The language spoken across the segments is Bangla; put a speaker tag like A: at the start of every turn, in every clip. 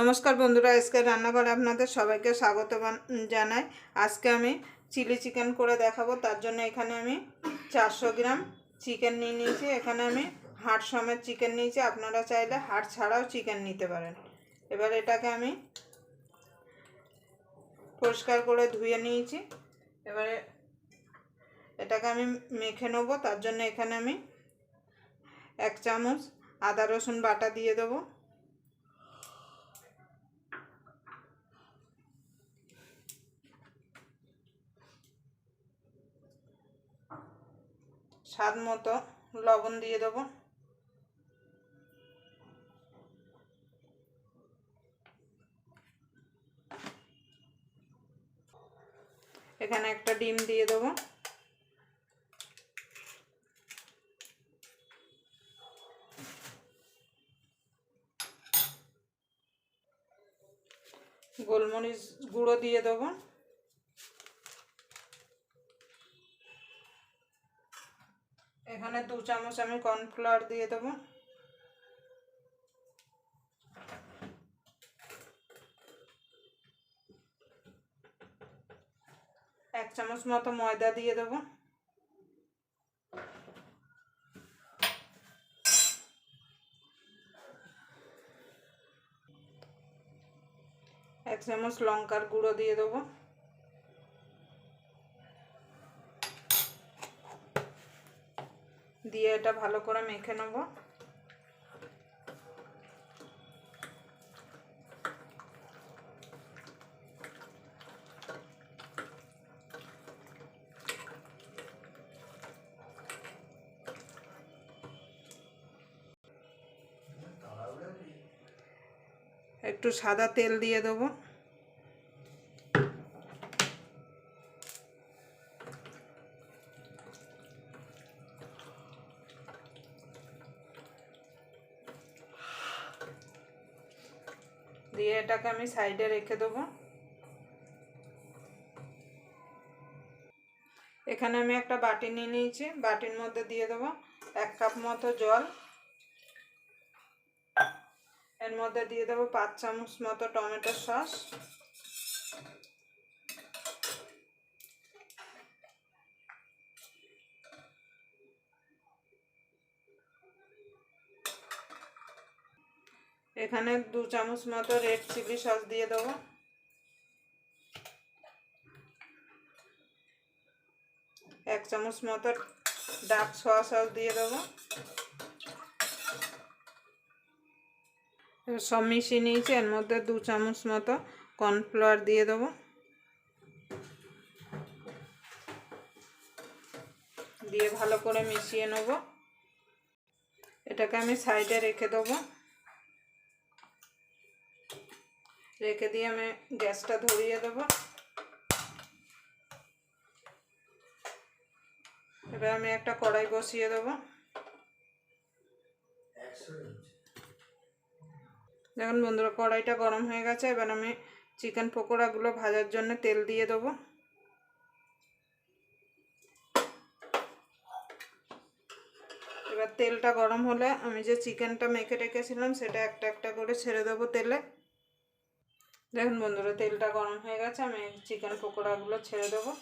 A: নমস্কার বন্ধুরা আজকে রান্নাঘরে আপনাদের সবাইকে স্বাগত জানাই। আজকে আমি চিলি চিকেন করে দেখাবো, তার জন্য এখানে আমি চারশো গ্রাম চিকেন নিয়ে নিয়েছি। এখানে আমি হাড় সমেত চিকেন নিয়েছি, আপনারা চাইলে হাড় ছাড়াও চিকেন নিতে পারেন। এবার এটাকে আমি পরিষ্কার করে ধুয়ে নিয়েছি। এবারে এটাকে আমি মেখে নেব, তার জন্য এখানে আমি এক চামচ আদা রসুন বাটা দিয়ে দেবো। স্বাদ মতো লবণ দিয়ে দেবো। এখানে একটা ডিম দিয়ে দেবো। গোলমরিচ গুঁড়ো দিয়ে দেবো এখানে দু চামচ আমি কর্নফ্লাওয়ার দিয়ে দেবো। এক চামচ মতো ময়দা দিয়ে দেবো। এক চামচ লঙ্কার গুঁড়ো দিয়ে দেবো। দিয়ে এটা ভালো করে মেখে নেব। একটু সাদা তেল দিয়ে দেবো। দিয়ে এটাকে আমি সাইডে রেখে দেবো। এখানে আমি একটা বাটি নিয়ে নিয়েছি, বাটির মধ্যে দিয়ে দেবো এক কাপ মতো জল। এর মধ্যে দিয়ে দেবো পাঁচ চামচ মতো টমেটো সস। এখানে দু চামচ মতো রেড চিলি সস দিয়ে দেবো। এক চামচ মতো ডার্ক সোয়া সস দিয়ে দেবো। সব মিশিয়ে নিয়েছি, এর মধ্যে দু চামচ মতো কর্নফ্লাওয়ার দিয়ে দেবো। দিয়ে ভালো করে মিশিয়ে নেব। এটাকে আমি সাইডে রেখে দেবো। রেখে দিয়ে আমি গ্যাসটা ধরিয়ে দেবো। এবার আমি একটা কড়াই বসিয়ে দেবো। দেখুন বন্ধুরা, কড়াইটা গরম হয়ে গেছে। এবার আমি চিকেন পকোড়াগুলো ভাজার জন্য তেল দিয়ে দেবো। এবার তেলটা গরম হলে আমি যে চিকেনটা মেখে রেখেছিলাম, সেটা একটা একটা করে ছেড়ে দেবো তেলে। দেখুন বন্ধুরা, তেলটা গরম হয়ে গেছে, আমি চিকেন পকোড়াগুলো ছেড়ে দেবো।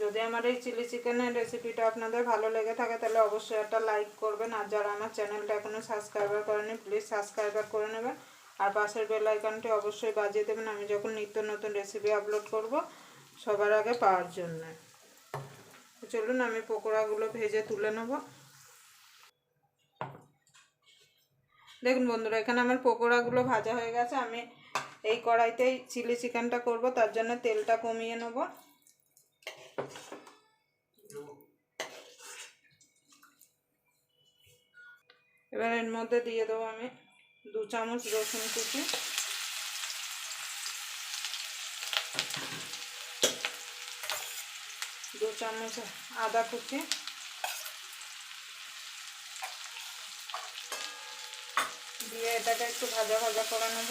A: যদি আমার এই চিলি চিকেনের রেসিপিটা আপনাদের ভালো লেগে থাকে, তাহলে অবশ্যই একটা লাইক করবেন। আর যারা আমার চ্যানেলটা এখনও সাবস্ক্রাইবার করেনি প্লিজ সাবস্ক্রাইবার করে নেবেন। আর পাশের বেল আইকনটি অবশ্যই বাজিয়ে দেবেন। আমি যখন নিত্য নতুন রেসিপি আপলোড করব, সবার আগে পাওয়ার জন্য। চলুন, আমি পকোড়াগুলো ভেজে তুলে নেব। দেখুন বন্ধুরা, এখানে আমার পকোড়াগুলো ভাজা হয়ে গেছে। আমি এই কড়াইতেই চিলি চিকেনটা করব, তার জন্য তেলটা কমিয়ে নেব। এবার এর মধ্যে দিয়ে দেবো আমি দু চামচ রসুন কুচি। দু চামচ আদা কুচি। দিয়ে এটাকে একটু ভাজা ভাজা করে নেব।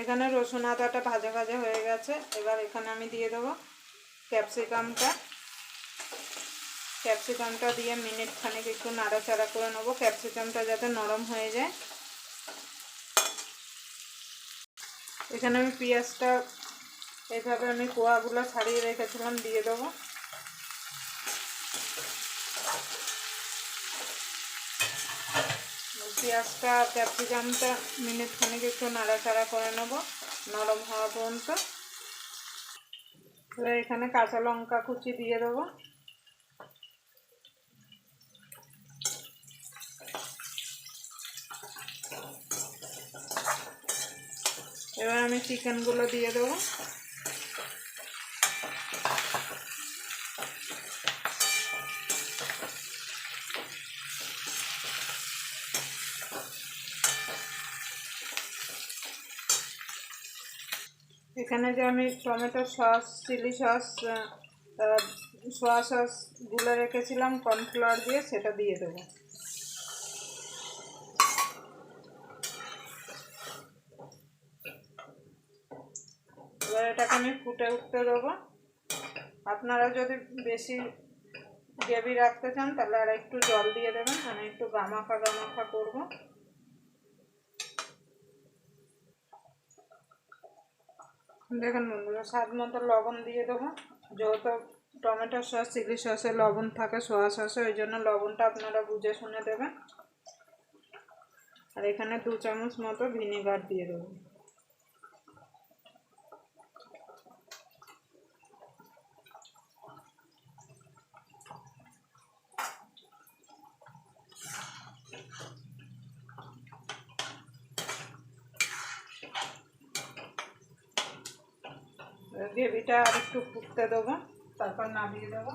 A: এখানে রসুন আদাটা ভাজা ভাজা হয়ে গেছে। এবার এখানে আমি দিয়ে দেবো ক্যাপসিকামটা। ক্যাপসিকামটা দিয়ে মিনিট খানেক একটু নাড়াচাড়া করে নেব। ক্যাপসিকামটা যাতে নরম হয়ে যায়। এখানে আমি পেঁয়াজটা এইভাবে আমি কোয়াগুলো ছাড়িয়ে রেখেছিলাম, দিয়ে দেবো। পেঁয়াজটা, ক্যাপসিকামটা মিনিট খানিক একটু নাড়াচাড়া করে নেব, নরম হওয়া পর্যন্ত। এখানে কাঁচা লঙ্কা কুচি দিয়ে দেবো। এবার আমি চিকেনগুলো দিয়ে দেবো। এখানে যে আমি tomato sauce, chilli sauce soya সসগুলো রেখেছিলাম, কর্নফ্লাওয়ার দিয়ে, সেটা দিয়ে দেবো। এবার এটাকে আমি ফুটে উঠতে দেবো। আপনারা যদি বেশি গ্রেভি রাখতে চান, তাহলে আর একটু জল দিয়ে দেবেন। আমি একটু গামাখা গামাখা করব। দেখুন বন্ধুরা, স্বাদ মতো লবণ দিয়ে দেবো। যেহেতু টমেটো সস, চিলি সসে লবণ থাকে, সোয়া সসে, ওই জন্য লবণটা আপনারা বুঝে শুনে দেবেন। আর এখানে দু চামচ মতো ভিনেগার দিয়ে দেবো। গ্রেভিটা আর একটু ফুটতে দেবো, তারপর নামিয়ে দেবো।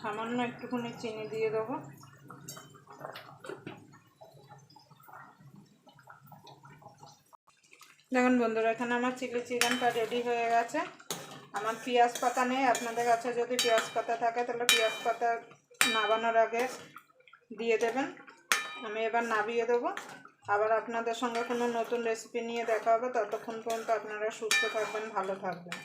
A: সামান্য একটুখানি চিনি দিয়ে দেবো। দেখুন বন্ধুরা, এখানে আমার চিলি চিকেনটা রেডি হয়ে গেছে। আমার পেঁয়াজ পাতা নেই, আপনাদের কাছে যদি পেঁয়াজ পাতা থাকে, তাহলে পেঁয়াজ পাতা নাবানোর আগে দিয়ে দেবেন। আমি এবার নাবিয়ে দেবো। আবার আপনাদের সঙ্গে কোনো নতুন রেসিপি নিয়ে দেখা হবে, ততক্ষণ পর্যন্ত আপনারা সুস্থ থাকবেন, ভালো থাকবেন।